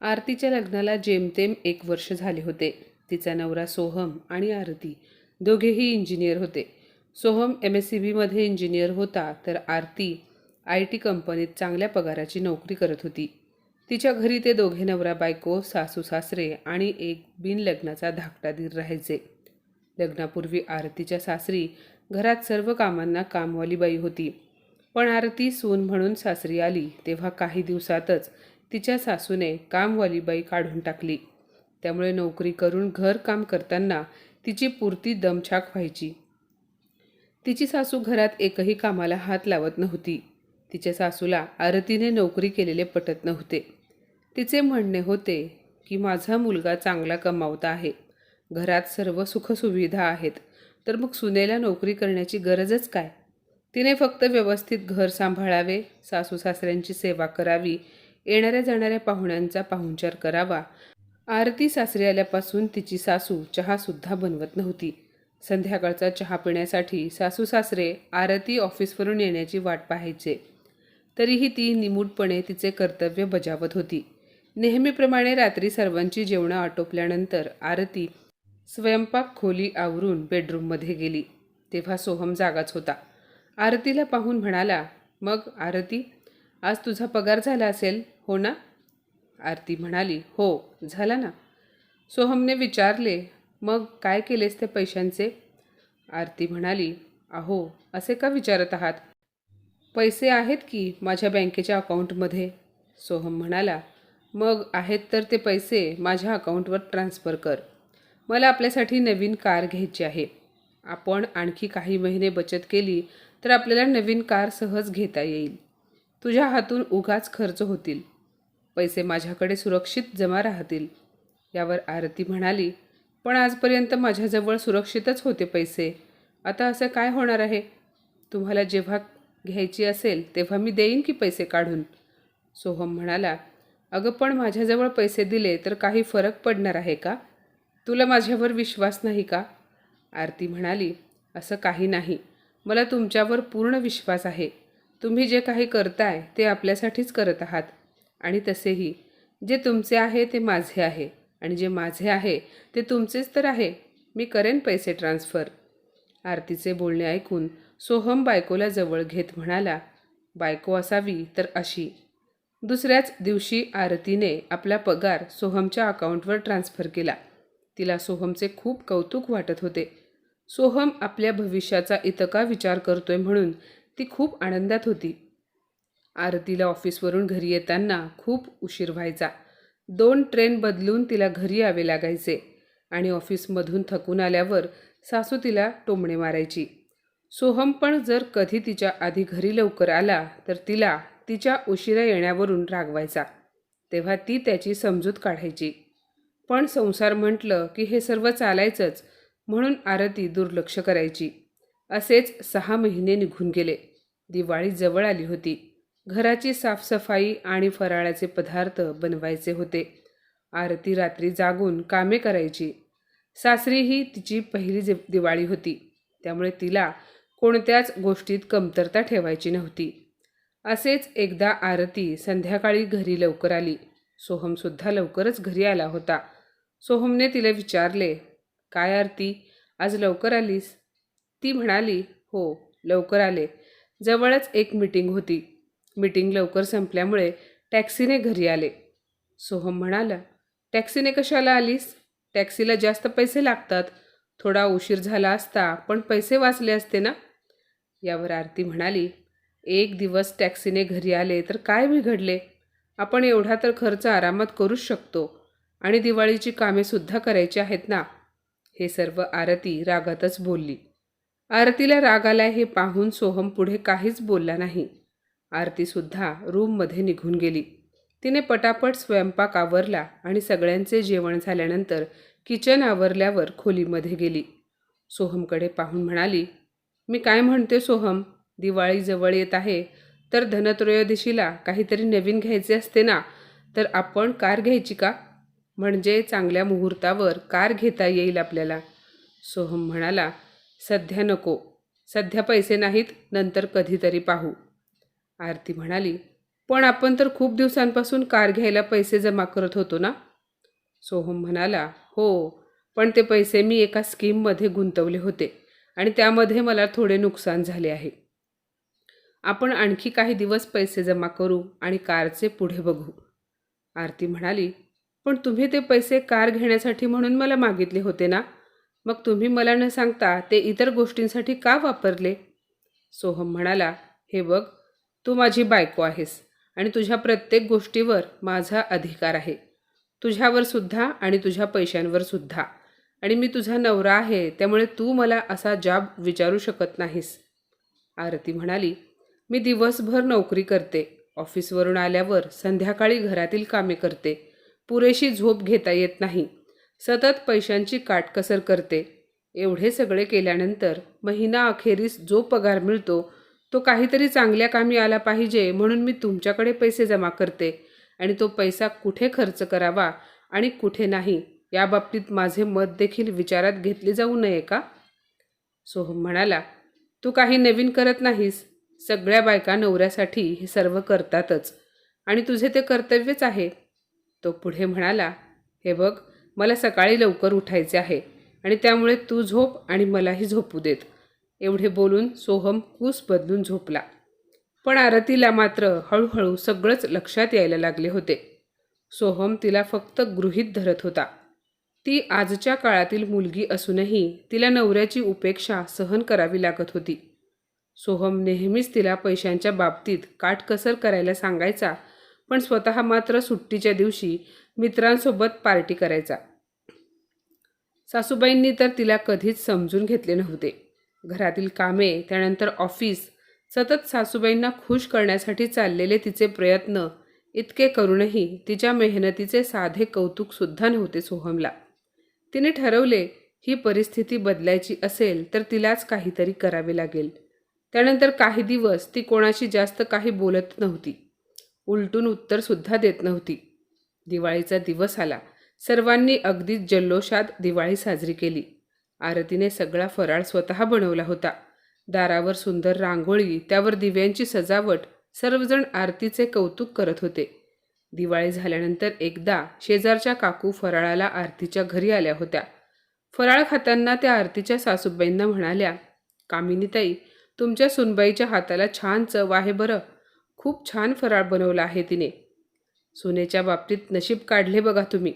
आरतीच्या लग्नाला जेमतेम एक वर्ष झाले होते. तिचा नवरा सोहम आणि आरती दोघेही इंजिनियर होते. सोहम एम एस सी बीमध्ये इंजिनियर होता तर आरती आय टी कंपनीत चांगल्या पगाराची नोकरी करत होती. तिच्या घरी ते दोघे नवरा बायको सासू सासरे आणि एक बिनलग्नाचा धाकटा दीर राहायचे. लग्नापूर्वी आरतीच्या सासरी घरात सर्व कामांना कामवाली बाई होती. पण आरती सून म्हणून सासरी आली तेव्हा काही दिवसातच तिच्या सासूने कामवालीबाई काढून टाकली. त्यामुळे नोकरी करून घरकाम करताना तिची पुरती दमछाक व्हायची. तिची सासू घरात एकही कामाला हात लावत नव्हती. तिच्या सासूला आरतीने नोकरी केलेले पटत नव्हते. तिचे म्हणणे होते की माझा मुलगा चांगला कमावता आहे. घरात सर्व सुखसुविधा आहेत. तर मग सुनेला नोकरी करण्याची गरजच काय? तिने फक्त व्यवस्थित घर सांभाळावे सासू सासऱ्यांची सेवा करावी येणाऱ्या जाणाऱ्या पाहुण्यांचा पाहुणचार करावा. आरती सासरी आल्यापासून तिची सासू चहासुद्धा बनवत नव्हती. संध्याकाळचा चहा पिण्यासाठी सासू सासरे आरती ऑफिसवरून येण्याची वाट पाहायचे. तरीही ती निमूटपणे तिचे कर्तव्य बजावत होती. नेहमीप्रमाणे रात्री सर्वांची जेवणं आटोपल्यानंतर आरती स्वयंपाक खोली आवरून बेडरूममध्ये गेली. तेव्हा सोहम जागाच होता. आरतीला पाहून म्हणाला मग आरती आज तुझा पगार झाला असेल? हो ना? आरती म्हणाली हो झाला ना? सोहमने विचारले मग काय केलेस ते पैशांचे? आरती म्हणाली अहो असे का विचारत आहात? पैसे आहेत की माझ्या बँकेच्या अकाउंटमध्ये? सोहम म्हणाला मग आहेत तर ते पैसे माझ्या अकाउंटवर ट्रान्स्फर कर. मला आपल्यासाठी नवीन कार घ्यायची आहे. आपण आणखी काही महिने बचत केली तर आपल्याला नवीन कार सहज घेता येईल. तुझ्या हातून उगाच खर्च होतील. पैसे माझ्याकडे सुरक्षित जमा राहतील यावर आरती म्हणाली. पण आजपर्यंत माझ्याजवळ सुरक्षितच होते पैसे. आता असं काय होणार आहे? तुम्हाला जेव्हा घ्यायची असेल तेव्हा मी देईन की पैसे काढून? सोहम म्हणाला अगं पण माझ्याजवळ पैसे दिले तर काही फरक पडणार आहे का? तुला माझ्यावर विश्वास नाही का? आरती म्हणाली असं काही नाही. मला तुमच्यावर पूर्ण विश्वास आहे. तुम्ही जे काही करताय ते आपल्यासाठीच करत आहात. आणि तसेही. जे तुमचे आहे ते माझे आहे आणि जे माझे आहे ते तुमचेच तर आहे. मी करेन पैसे ट्रान्स्फर. आरतीचे बोलणे ऐकून सोहम बायकोला जवळ घेत म्हणाला बायको असावी तर अशी. दुसऱ्याच दिवशी आरतीने आपला पगार सोहमच्या अकाउंटवर ट्रान्स्फर केला. तिला सोहमचे खूप कौतुक वाटत होते. सोहम आपल्या भविष्याचा इतका विचार करतोय म्हणून ती खूप आनंदात होती. आरतीला ऑफिसवरून घरी येताना खूप उशीर व्हायचा. दोन ट्रेन बदलून तिला घरी यावे लागायचे आणि ऑफिसमधून थकून आल्यावर सासू तिला टोमणे मारायची. सोहम पण जर कधी तिच्या आधी घरी लवकर आला तर तिला तिच्या उशिरा येण्यावरून रागवायचा. तेव्हा ती त्याची समजूत काढायची. पण संसार म्हटलं की हे सर्व चालायचंच म्हणून आरती दुर्लक्ष करायची. असेच सहा महिने निघून गेले. दिवाळी जवळ आली होती. घराची साफसफाई आणि फराळाचे पदार्थ बनवायचे होते. आरती रात्री जागून कामे करायची. सासरी ही तिची पहिली दिवाळी होती. त्यामुळे तिला कोणत्याच गोष्टीत कमतरता ठेवायची नव्हती. असेच एकदा आरती संध्याकाळी घरी लवकर आली. सोहमसुद्धा लवकरच घरी आला होता. सोहमने तिला विचारले काय आरती आज लवकर आलीस? ती म्हणाली हो लवकर आले. जवळच एक मीटिंग होती. मीटिंग लवकर संपल्यामुळे टॅक्सीने घरी आले. सोहम म्हणाला टॅक्सीने कशाला आलीस? टॅक्सीला जास्त पैसे लागतात. थोडा उशीर झाला असता पण पैसे वाचले असते ना? यावर आरती म्हणाली एक दिवस टॅक्सीने घरी आले तर काय बिघडले? आपण एवढा तर खर्च आरामात करूच शकतो आणि दिवाळीची कामेसुद्धा करायची आहेत ना? हे सर्व आरती रागातच बोलली. आरतीला राग आलाय हे पाहून सोहम पुढे काहीच बोलला नाही. आरतीसुद्धा रूममध्ये निघून गेली. तिने पटापट स्वयंपाक आवरला आणि सगळ्यांचे जेवण झाल्यानंतर किचन आवरल्यावर खोलीमध्ये गेली. सोहमकडे पाहून म्हणाली मी काय म्हणते सोहम? दिवाळी जवळ येत आहे तर धनत्रयोदशीला काहीतरी नवीन घ्यायचे असते ना? तर आपण कार घ्यायची का? म्हणजे चांगल्या मुहूर्तावर कार घेता येईल आपल्याला. सोहम म्हणाला सध्या नको. सध्या पैसे नाहीत नंतर कधीतरी पाहू. आरती म्हणाली पण आपण तर खूप दिवसांपासून कार घ्यायला पैसे जमा करत होतो ना? सोहम म्हणाला हो पण ते पैसे मी एका स्कीममध्ये गुंतवले होते आणि त्यामध्ये मला थोडे नुकसान झाले आहे. आपण आणखी काही दिवस पैसे जमा करू आणि कारचे पुढे बघू. आरती म्हणाली पण तुम्ही ते पैसे कार घेण्यासाठी म्हणून मला मागितले होते ना? मग तुम्ही मला न सांगता ते इतर गोष्टींसाठी का वापरले? सोहम म्हणाला हे बघ तू माझी बायको आहेस आणि तुझ्या प्रत्येक गोष्टीवर माझा अधिकार आहे. तुझ्यावर सुद्धा आणि तुझ्या पैशांवर सुद्धा. आणि मी तुझा नवरा आहे त्यामुळे तू मला असा जाब विचारू शकत नाहीस. आरती म्हणाली मी दिवसभर नोकरी करते. ऑफिसवरून आल्यावर संध्याकाळी घरातील कामे करते. पुरेशी झोप घेता येत नाही. सतत पैशांची काटकसर करते. एवढे सगळे केल्यानंतर महिना अखेरीस जो पगार मिळतो तो काहीतरी चांगल्या कामी आला पाहिजे म्हणून मी तुमच्याकडे पैसे जमा करते. आणि तो पैसा कुठे खर्च करावा आणि कुठे नाही याबाबतीत माझे मत देखील विचारात घेतले जाऊ नये का? सोहम म्हणाला तू काही नवीन करत नाहीस. सगळ्या बायका नवऱ्यासाठी हे सर्व करतातच. आणि तुझे ते कर्तव्यच आहे. तो पुढे म्हणाला हे बघ मला सकाळी लवकर उठायचे आहे आणि त्यामुळे तू झोप आणि मलाही झोपू देत. एवढे बोलून सोहम कूस बदलून झोपला. पण आरतीला मात्र हळूहळू सगळंच लक्षात यायला लागले होते. सोहम तिला फक्त गृहीत धरत होता. ती आजच्या काळातील मुलगी असूनही तिला नवऱ्याची उपेक्षा सहन करावी लागत होती. सोहम नेहमीच तिला पैशांच्या बाबतीत काटकसर करायला सांगायचा पण स्वतः मात्र सुट्टीच्या दिवशी मित्रांसोबत पार्टी करायचा. सासूबाईंनी तर तिला कधीच समजून घेतले नव्हते. घरातील कामे त्यानंतर ऑफिस सतत सासूबाईंना खुश करण्यासाठी चाललेले तिचे प्रयत्न इतके करूनही तिच्या मेहनतीचे साधे कौतुकसुद्धा नव्हते सोहमला. तिने ठरवले ही परिस्थिती बदलायची असेल तर तिलाच काहीतरी करावे लागेल. त्यानंतर काही दिवस ती कोणाशी जास्त काही बोलत नव्हती. उलटून उत्तरसुद्धा देत नव्हती. दिवाळीचा दिवस आला. सर्वांनी अगदीच जल्लोषात दिवाळी साजरी केली. आरतीने सगळा फराळ स्वतः बनवला होता. दारावर सुंदर रांगोळी त्यावर दिव्यांची सजावट सर्वजण आरतीचे कौतुक करत होते. दिवाळी झाल्यानंतर एकदा शेजारच्या काकू फराळाला आरतीच्या घरी आल्या होत्या. फराळ खाताना त्या आरतीच्या सासूबाईंना म्हणाल्या कामिनीताई तुमच्या सुनबाईच्या हाताला छान चव आहे बरं. खूप छान फराळ बनवला आहे तिने. सुनेच्या बाबतीत नशीब काढले बघा तुम्ही.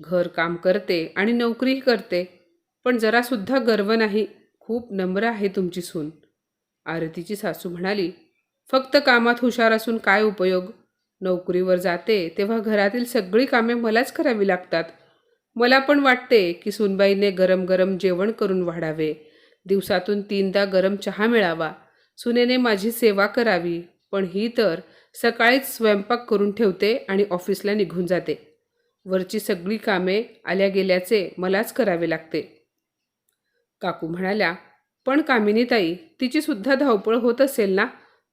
घर काम करते आणि नोकरीही करते. पण जरासुद्धा गर्व नाही. खूप नम्र आहे तुमची सून. आरतीची सासू म्हणाली फक्त कामात हुशार असून काय उपयोग? नोकरीवर जाते तेव्हा घरातील सगळी कामे मलाच करावी लागतात. मला पण वाटते की सुनबाईने गरम गरम जेवण करून वाढावे. दिवसातून तीनदा गरम चहा मिळावा. सुनेने माझी सेवा करावी. पण ही तर सकाळीच स्वयंपाक करून ठेवते आणि ऑफिसला निघून जाते. वरची सगळी कामे आल्या गेल्याचे मलाच करावे लागते. काकू म्हणाल्या पण कामिनीताई तिचीसुद्धा धावपळ होत असेल ना?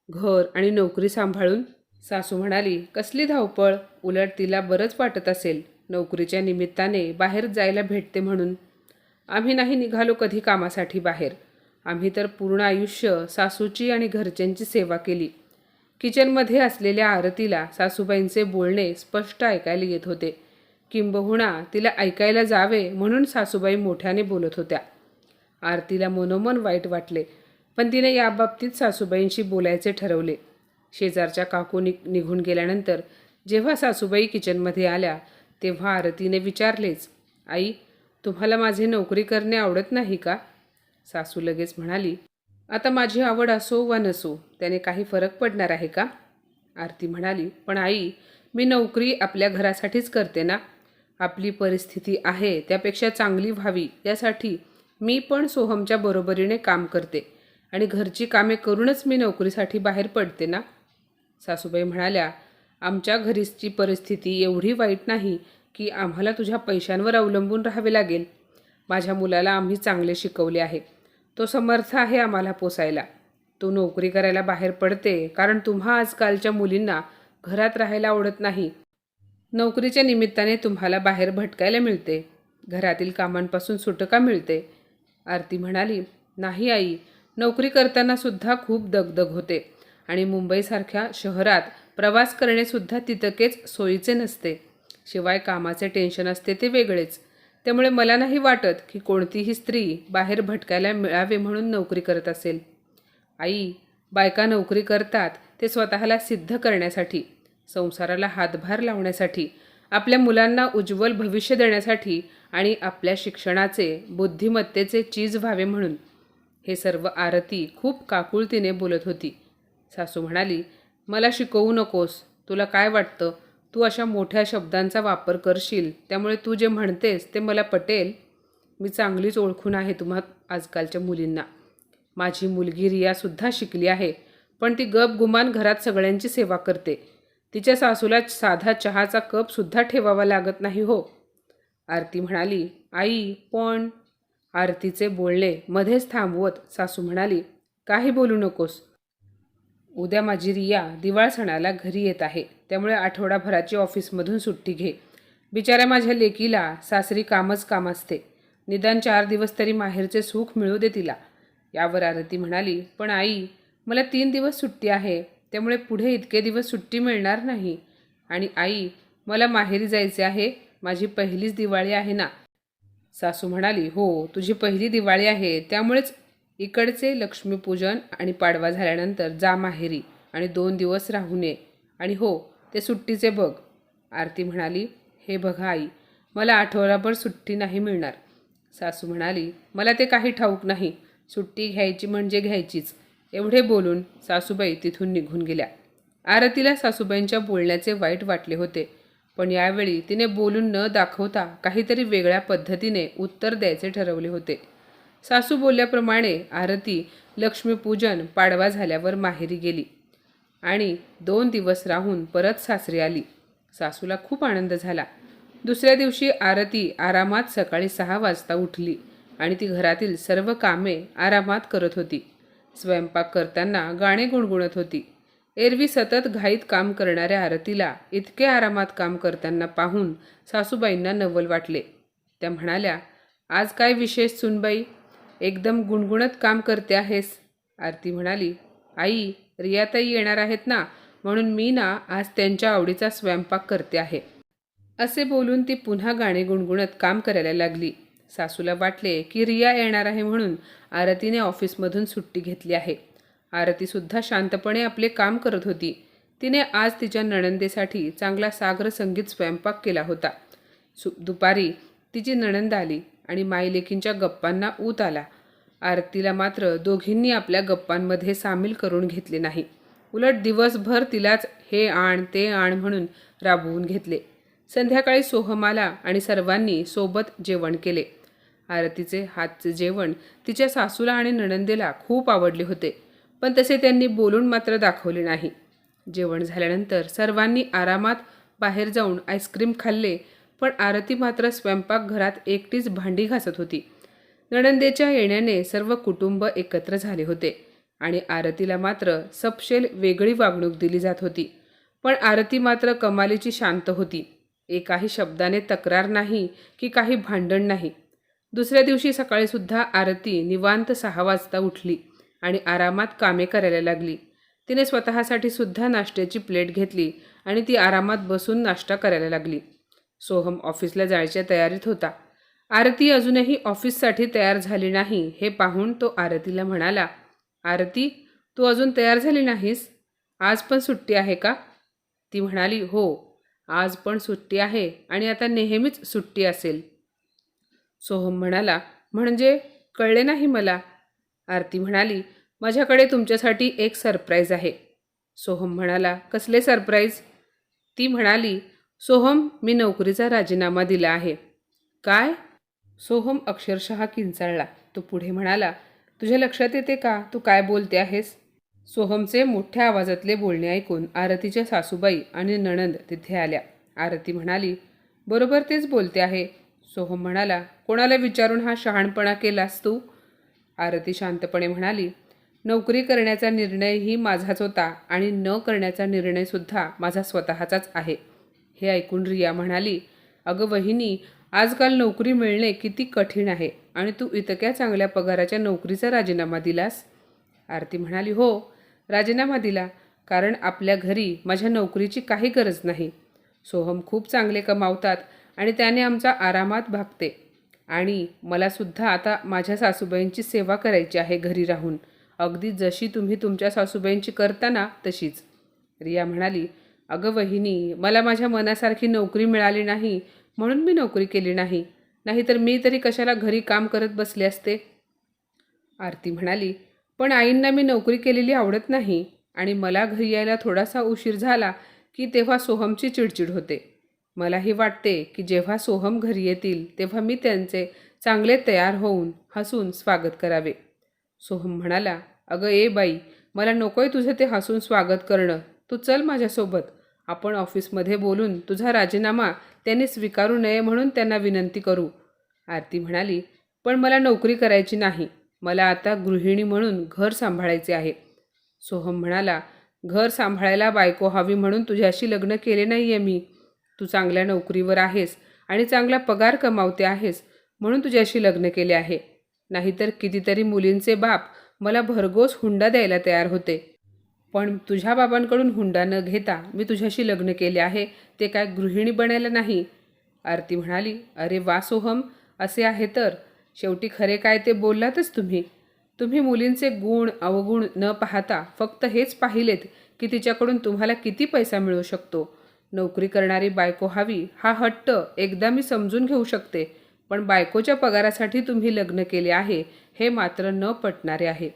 घर आणि नोकरी सांभाळून? सासू म्हणाली कसली धावपळ? उलट तिला बरंच वाटत असेल नोकरीच्या निमित्ताने बाहेर जायला भेटते म्हणून. आम्ही नाही निघालो कधी कामासाठी बाहेर. आम्ही तर पूर्ण आयुष्य सासूची आणि घरच्यांची सेवा केली. किचनमध्ये असलेल्या आरतीला सासूबाईंचे बोलणे स्पष्ट ऐकायला येत होते. किंबहुना तिला ऐकायला जावे म्हणून सासूबाई मोठ्याने बोलत होत्या. आरतीला मनोमन वाईट वाटले पण तिने याबाबतीत सासूबाईंशी बोलायचे ठरवले. शेजारच्या काकू नि निघून गेल्यानंतर जेव्हा सासूबाई किचनमध्ये आल्या तेव्हा आरतीने विचारलेच आई तुम्हाला माझे नोकरी करणे आवडत नाही का? सासू लगेच म्हणाली आता माझी आवड असो वा नसो त्याने काही फरक पडणार आहे का? आरती म्हणाली पण आई मी नोकरी आपल्या घरासाठीच करते ना. आपली परिस्थिती आहे त्यापेक्षा चांगली व्हावी यासाठी मी पण सोहमच्या बरोबरीने काम करते आणि घरची कामे करूनच मी नोकरीसाठी बाहेर पडते ना? सासूबाई म्हणाल्या आमच्या घरीची परिस्थिती एवढी वाईट नाही की आम्हाला तुझ्या पैशांवर अवलंबून राहावे लागेल. माझ्या मुलाला आम्ही चांगले शिकवले आहे. तो समर्थ आहे आम्हाला पोसायला. तो नोकरी करायला बाहेर पडते कारण तुम्हा आजकालच्या मुलींना घरात राहायला आवडत नाही. नोकरीच्या निमित्ताने तुम्हाला बाहेर भटकायला मिळते. घरातील कामांपासून सुटका मिळते. आरती म्हणाली नाही आई नोकरी करताना सुद्धा खूप दगदग होते आणि मुंबईसारख्या शहरात प्रवास करणेसुद्धा तितकेच सोयीचे नसते. शिवाय कामाचे टेन्शन असते ते वेगळेच. त्यामुळे मला नाही वाटत की कोणतीही स्त्री बाहेर भटकायला मिळावे म्हणून नोकरी करत असेल. आई बायका नोकरी करतात ते स्वतःला सिद्ध करण्यासाठी संसाराला हातभार लावण्यासाठी आपल्या मुलांना उज्ज्वल भविष्य देण्यासाठी आणि आपल्या शिक्षणाचे बुद्धिमत्तेचे चीज व्हावे म्हणून हे सर्व आरती खूप काकुळतीने बोलत होती. सासू म्हणाली मला शिकवू नकोस. तुला काय वाटतं? तू अशा मोठ्या शब्दांचा वापर करशील. त्यामुळे तू जे म्हणतेस ते मला पटेल. मी चांगलीच ओळखून आहे तुम्हा आजकालच्या मुलींना. माझी मुलगी रियासुद्धा शिकली आहे पण ती गप गुमान घरात सगळ्यांची सेवा करते. तिच्या सासूला साधा चहाचा कपसुद्धा ठेवावा लागत नाही हो. आरती म्हणाली आई पण. आरतीचे बोलणे मध्येच थांबवत सासू म्हणाली काही बोलू नकोस. उद्या माझी रिया दिवाळ सणाला घरी येत आहे. त्यामुळे आठवडाभराची ऑफिसमधून सुट्टी घे. बिचाऱ्या माझ्या लेकीला सासरी कामच काम असते. निदान चार दिवस तरी माहेरचे सुख मिळू दे तिला. यावर आरती म्हणाली पण आई मला तीन दिवस सुट्टी आहे. त्यामुळे पुढे इतके दिवस सुट्टी मिळणार नाही. आणि आई मला माहेरी जायचे आहे. माझी पहिलीच दिवाळी आहे ना? सासू म्हणाली हो तुझी पहिली दिवाळी आहे. त्यामुळेच इकडचे लक्ष्मीपूजन आणि पाडवा झाल्यानंतर जा माहेरी आणि दोन दिवस राहू नये आणि हो ते सुट्टीचे बघ. आरती म्हणाली हे बघा आई मला आठवडाभर सुट्टी नाही मिळणार. सासू म्हणाली मला ते काही ठाऊक नाही. सुट्टी घ्यायची म्हणजे घ्यायचीच. एवढे बोलून सासूबाई तिथून निघून गेल्या. आरतीला सासूबाईंच्या बोलण्याचे वाईट वाटले होते पण यावेळी तिने बोलून न दाखवता काहीतरी वेगळ्या पद्धतीने उत्तर द्यायचे ठरवले होते. सासू बोलल्याप्रमाणे आरती लक्ष्मीपूजन पाडवा झाल्यावर माहेरी गेली आणि दोन दिवस राहून परत सासरी आली. सासूला खूप आनंद झाला. दुसऱ्या दिवशी आरती आरामात सकाळी सहा वाजता उठली आणि ती घरातील सर्व कामे आरामात करत होती. स्वयंपाक करताना गाणे गुणगुणत होती. एरवी सतत घाईत काम करणाऱ्या आरतीला इतके आरामात काम करताना पाहून सासूबाईंना नवल वाटले. त्या म्हणाल्या आज काय विशेष सुनबाई? एकदम गुणगुणत काम करते आहेस. आरती म्हणाली आई रियाताई येणार आहेत ना म्हणून मी ना आज त्यांच्या आवडीचा स्वयंपाक करते आहे. असे बोलून ती पुन्हा गाणे गुणगुणत काम करायला लागली. सासूला वाटले की रिया येणार आहे म्हणून आरतीने ऑफिसमधून सुट्टी घेतली आहे. आरतीसुद्धा शांतपणे आपले काम करत होती. तिने आज तिच्या नणंदेसाठी चांगला सागर संगीत स्वयंपाक केला होता. सु दुपारी तिची नणंद आली आणि मायलेकींच्या गप्पांना ऊत आला. आरतीला मात्र दोघींनी आपल्या गप्पांमध्ये सामील करून घेतले नाही. उलट दिवसभर तिलाच हे आण ते आण म्हणून राबवून घेतले. संध्याकाळी सोहमाला आणि सर्वांनी सोबत जेवण केले. आरतीचे हातचे जेवण तिच्या सासूला आणि नणंदेला खूप आवडले होते पण तसे त्यांनी बोलून मात्र दाखवले नाही. जेवण झाल्यानंतर सर्वांनी आरामात बाहेर जाऊन आईस्क्रीम खाल्ले पण आरती मात्र स्वयंपाकघरात एकटीच भांडी घासत होती. नणंदेच्या येण्याने सर्व कुटुंब एकत्र झाले होते आणि आरतीला मात्र सपशेल वेगळी वागणूक दिली जात होती पण आरती मात्र कमालीची शांत होती. एकाही शब्दाने तक्रार नाही की काही भांडण नाही. दुसऱ्या दिवशी सकाळीसुद्धा आरती निवांत सहा वाजता उठली आणि आरामात कामे करायला लागली. तिने स्वतःसाठी सुद्धा नाश्त्याची प्लेट घेतली आणि ती आरामात बसून नाश्ता करायला लागली. सोहम ऑफिसला जायच्या तयारीत होता. आरती अजूनही ऑफिससाठी तयार झाली नाही हे पाहून तो आरतीला म्हणाला आरती तू अजून तयार झाली नाहीस? आज पण सुट्टी आहे का? ती म्हणाली हो आज पण सुट्टी आहे आणि आता नेहमीच सुट्टी असेल. सोहम म्हणाला म्हणजे कळले नाही मला? आरती म्हणाली माझ्याकडे तुमच्यासाठी एक सरप्राईज आहे. सोहम म्हणाला कसले सरप्राईज ती म्हणाली सोहम मी नोकरीचा राजीनामा दिला आहे. काय? सोहम अक्षरशः किंचाळला. तो पुढे म्हणाला तुझ्या लक्षात येते का? तू काय बोलते आहेस? सोहमचे मोठ्या आवाजातले बोलणे ऐकून आरतीच्या सासूबाई आणि नणंद तिथे आल्या. आरती म्हणाली बरोबर तेच बोलते आहे. सोहम म्हणाला कोणाला विचारून हा शहाणपणा केलास तू? आरती शांतपणे म्हणाली नोकरी करण्याचा निर्णयही माझाच होता आणि न करण्याचा निर्णयसुद्धा माझा स्वतःचाच आहे. हे ऐकून रिया म्हणाली अगं वहिनी आजकाल नोकरी मिळणे किती कठीण आहे आणि तू इतक्या चांगल्या पगाराच्या नोकरीचा राजीनामा दिलास? आरती म्हणाली हो राजीनामा दिला कारण आपल्या घरी माझ्या नोकरीची काही गरज नाही. सोहम खूप चांगले कमावतात आणि त्याने आमचा आरामात भागते. आणि मला सुद्धा आता माझ्या सासूबाईंची सेवा करायची आहे घरी राहून. अगदी जशी तुम्ही तुमच्या सासूबाईंची करता ना तशीच. रिया म्हणाली अगं वहिनी मला माझ्या मनासारखी नोकरी मिळाली नाही म्हणून मी नोकरी केली नाही. नाहीतर मी तरी कशाला घरी काम करत बसले असते? आरती म्हणाली पण आईंना मी नोकरी केलेली आवडत नाही आणि मला घरी यायला थोडासा उशीर झाला की तेव्हा सोहमची चिडचिड होते. मलाही वाटते की जेव्हा सोहम घरी येतील तेव्हा मी त्यांचे चांगले तयार होऊन हसून स्वागत करावे. सोहम म्हणाला अगं ए बाई मला नकोय तुझे ते हसून स्वागत करणं. तू चल माझ्यासोबत. आपण ऑफिसमध्ये बोलून तुझा राजीनामा त्यांनी स्वीकारू नये म्हणून त्यांना विनंती करू. आरती म्हणाली पण मला नोकरी करायची नाही. मला आता गृहिणी म्हणून घर सांभाळायचे आहे. सोहम म्हणाला घर सांभाळायला बायको हवी म्हणून तुझ्याशी लग्न केले नाही आहे मी. तू चांगल्या नोकरीवर आहेस आणि चांगला पगार कमावते आहेस म्हणून तुझ्याशी लग्न केले आहे. नाहीतर कितीतरी मुलींचे बाप मला भरघोस हुंडा द्यायला तयार होते. पण तुझ्या बाबांकडून हुंडा न घेता मी तुझ्याशी लग्न केले आहे ते काय गृहिणी बनायला नाही? आरती म्हणाली अरे वा सोहम असे आहे तर. शेवटी खरे काय ते बोललातच तुम्ही. तुम्ही मुलींचे गुण अवगुण न पाहता फक्त हेच पाहिलेत की तिच्याकडून तुम्हाला किती पैसा मिळू शकतो. नोकरी करणारी बायको हवी हा हट्ट एकदा मी समजून घेऊ शकते. पण बायकोच्या पगारासाठी तुम्ही लग्न केले आहे हे मात्र न पटणारे आहे.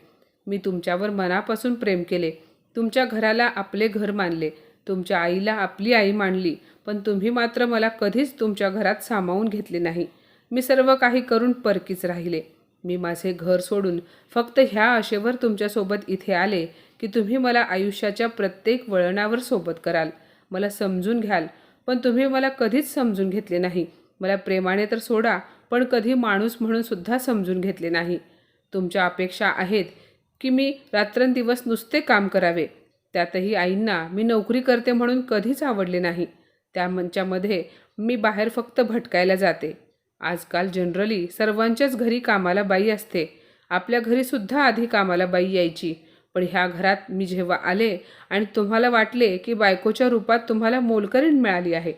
मी तुमच्यावर मनापासून प्रेम केले. तुमच्या घराला आपले घर मानले. तुमच्या आईला आपली आई मानली. पण तुम्ही मात्र मला कधीच तुमच्या घरात सामावून घेतले नाही. मी सर्व काही करून परकीच राहिले. मी माझे घर सोडून फक्त ह्या आशेवर तुमच्यासोबत इथे आले की तुम्ही मला आयुष्याच्या प्रत्येक वळणावर सोबत कराल. मला समजून घ्याल पण तुम्ही मला कधीच समजून घेतले नाही. मला प्रेमाने तर सोडा पण कधी माणूस म्हणून सुद्धा समजून घेतले नाही. तुमच्या अपेक्षा आहेत की मी रात्रंदिवस नुसते काम करावे. त्यातही आईंना मी नोकरी करते म्हणून कधीच आवडले नाही. त्या मंचामध्ये मी बाहेर फक्त भटकायला जाते. आजकाल जनरली सर्वांच्याच घरी कामाला बाई असते. आपल्या घरीसुद्धा आधी कामाला बाई यायची. पण ह्या घरात मी जेव्हा आले आणि तुम्हाला वाटले की बायकोच्या रूपात तुम्हाला मोलकरीण मिळाली आहे.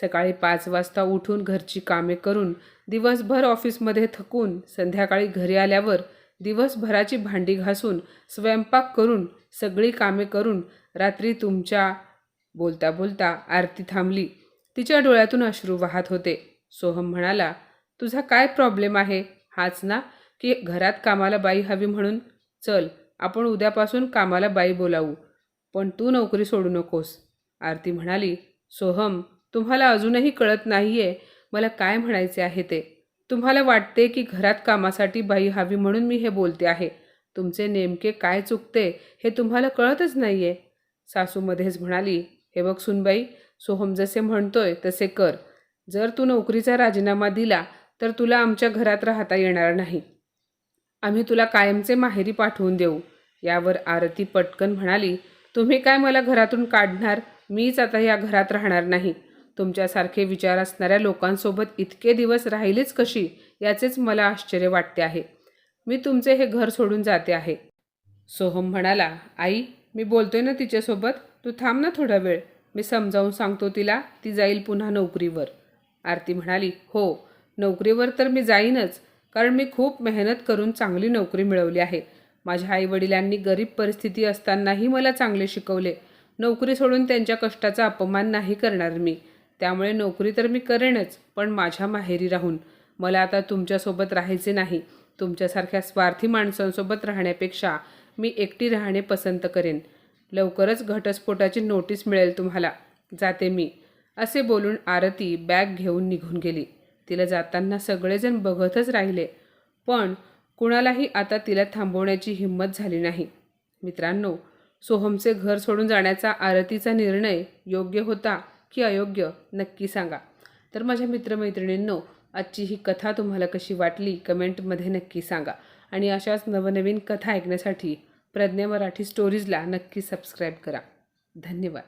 सकाळी पाच वाजता उठून घरची कामे करून दिवसभर ऑफिसमध्ये थकून संध्याकाळी घरी आल्यावर दिवसभराची भांडी घासून स्वयंपाक करून सगळी कामे करून रात्री तुमच्या बोलता बोलता आरती थांबली. तिच्या डोळ्यातून अश्रू वाहत होते. सोहम म्हणाला तुझा काय प्रॉब्लेम आहे? हाच ना की घरात कामाला बाई हवी म्हणून. चल आपण उद्यापासून कामाला बाई बोलावू. पण तू नोकरी सोडू नकोस. आरती म्हणाली सोहम तुम्हाला अजूनही कळत नाही आहे मला काय म्हणायचे आहे ते. तुम्हाला वाटते की घरात कामासाठी बाई हवी म्हणून मी हे बोलते आहे. तुमचे नेमके काय चुकते हे तुम्हाला कळतच नाही आहे सासूमध्येच म्हणाली हे बघ सुनबाई सोहम जसे म्हणतोय तसे कर. जर तू नोकरीचा राजीनामा दिला तर तुला आमच्या घरात राहता येणार नाही. आम्ही तुला कायमचे माहेरी पाठवून देऊ. यावर आरती पटकन म्हणाली तुम्ही काय मला घरातून काढणार? मीच आता या घरात राहणार नाही. तुमच्यासारखे विचार असणाऱ्या लोकांसोबत इतके दिवस राहिलीच कशी? याचेच मला आश्चर्य वाटते आहे. मी तुमचे हे घर सोडून जाते आहे. सोहम म्हणाला आई मी बोलतोय ना तिच्यासोबत? तू थांब ना थोडा वेळ. मी समजावून सांगतो तिला. ती जाईल पुन्हा नोकरीवर. आरती म्हणाली हो नोकरीवर तर मी जाईनच कारण मी खूप मेहनत करून चांगली नोकरी मिळवली आहे. माझ्या आईवडिलांनी गरीब परिस्थिती असतानाही मला चांगले शिकवले. नोकरी सोडून त्यांच्या कष्टाचा अपमान नाही करणार मी. त्यामुळे नोकरी तर मी करेनच पण माझ्या माहेरी राहून. मला आता तुमच्यासोबत राहायचे नाही. तुमच्यासारख्या स्वार्थी माणसांसोबत राहण्यापेक्षा मी एकटी राहणे पसंत करेन. लवकरच घटस्फोटाची नोटीस मिळेल तुम्हाला. जाते मी. असे बोलून आरती बॅग घेऊन निघून गेली. तिला जाताना सगळेजण बघतच राहिले. पण कुणालाही आता तिला थांबवण्याची हिंमत झाली नाही. मित्रांनो सोहमचे घर सोडून जाण्याचा आरतीचा निर्णय योग्य होता की अयोग्य नक्की सांगा. तर माझ्या मित्रमैत्रिणींनो आजची ही कथा तुम्हाला कशी वाटली कमेंटमध्ये नक्की सांगा. आणि अशाच नवनवीन कथा ऐकण्यासाठी प्रज्ञा मराठी स्टोरीजला नक्की सबस्क्राईब करा. धन्यवाद.